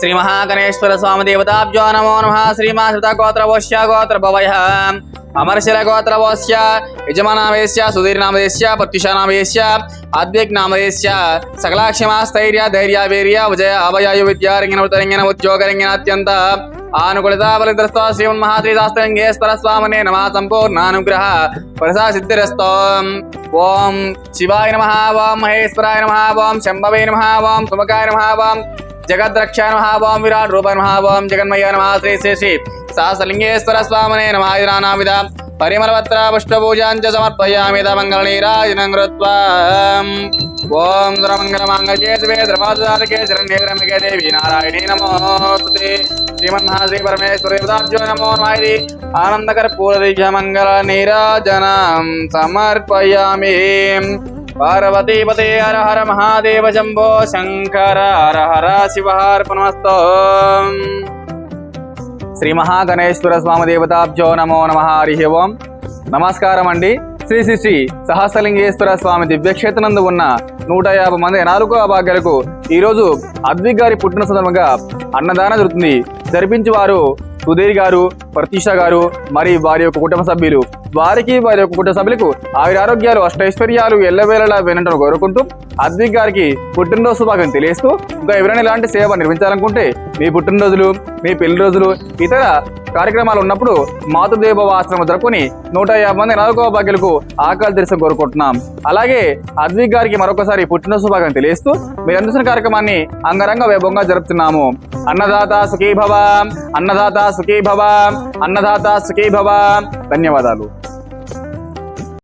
శ్రీ మహాగణేశ్వర స్వామి దేవతాభ్యో నమో నమ శ్రీమాశ్రిత గోత్ర వశ్య గోత్ర భవయ అమరశిల గోత్ర వశ్య యజమానామేశ్య సుధీర్నామదేశ్య ప్రత్యుషానామదేశ్య అద్విగ్నామదేశ్య సకలాక్షమాస్థైర్య ధైర్య వీర్య విజయ అభయాయు విద్యారంగిన ఉత్తరంగిన ఉద్యోగరంగిన అత్యంత ఆనుకూలత బలిద్రస్తో శ్రీమన్ మహాత్రిదాస్తంగేశ్వర స్వామనే నమ సంపూర్ణానుగ్రహ ప్రసా సిద్ధిరస్తో ఓం శివాయ నమ ఓం మహేశ్వరాయ నమ ఓం శంభవే నమ ఓం సుమకాయ నమ ఓం జగద్రక్షాయ మహాభావం విరాట్ రూప మహాభావం జగన్మయ్య నమ శ్రీ శ్రీ శ్రీ సహస్రలింగేశ్వర స్వామనే నమ నానావిధ పరిమళపత్ర పుష్పపూజాంచ సమర్పయామిద మంగళనీరాజనం కృత్వా ఓం సర్వమంగళమాంగళ్యే శివే ద్రవాదారకే శరణ్యేరమికే దేవి నారాయణీ నమోస్తుతే శ్రీమన్మహాశ్రీ పరమేశ్వరి పదాబ్జో నమో నమాయి ఆనందకర పూర్వదివ్య మంగళ నీరాజనం సమర్పయామి పార్వతీపతే హర హర మహాదేవ శంభో శంకర హర హర శివహార్పణమస్తో శ్రీ మహాగణేశ్వర స్వామి దేవతాభ్యో నమో నమ హరి ఓం నమస్కారం అండి శ్రీ శ్రీ శ్రీ సహస్రలింగేశ్వర స్వామి దివ్యక్షేత్రనందు ఉన్న నూట యాభై మంది నాలుగో అభాగ్యులకు ఈరోజు అద్విక్ గారి పుట్టిన సందర్భంగా అన్నదానం జరుగుతుంది. జరిపించి వారు సుధీర్ గారు ప్రతీష గారు మరి వారి యొక్క కుటుంబ సభ్యులు. వారికి వారి యొక్క కుటుంబ సభ్యులకు ఆయుర ఆరోగ్యాలు అష్టైశ్వర్యాలు ఎల్లవేళలా వినటం కోరుకుంటూ అద్విక్ గారికి పుట్టినరోజు శుభాకాంక్షలు తెలియస్తూ ఇంకా ఎవరైనా ఇలాంటి సేవ నిర్మించాలనుకుంటే మీ పుట్టినరోజులు మీ పెళ్ళి రోజులు ఇతర కార్యక్రమాలు ఉన్నప్పుడు మాతృదేవ ఆశ్రమం జరుపుకొని నూట యాభై మంది నాలుగో భాగ్యులకు ఆకలి దర్శనం కోరుకుంటున్నాం. అలాగే అద్విక్ గారికి మరొకసారి పుట్టిన శుభాకాంక్షలు తెలియస్తూ మీరు అందిస్తున్న కార్యక్రమాన్ని అంగరంగ వైభవంగా జరుపుతున్నాము. అన్నదాత సుఖీ భవ అన్నదాత సుఖీ భవ అన్నదాత సుఖీ భవ ధన్యవాదాలు.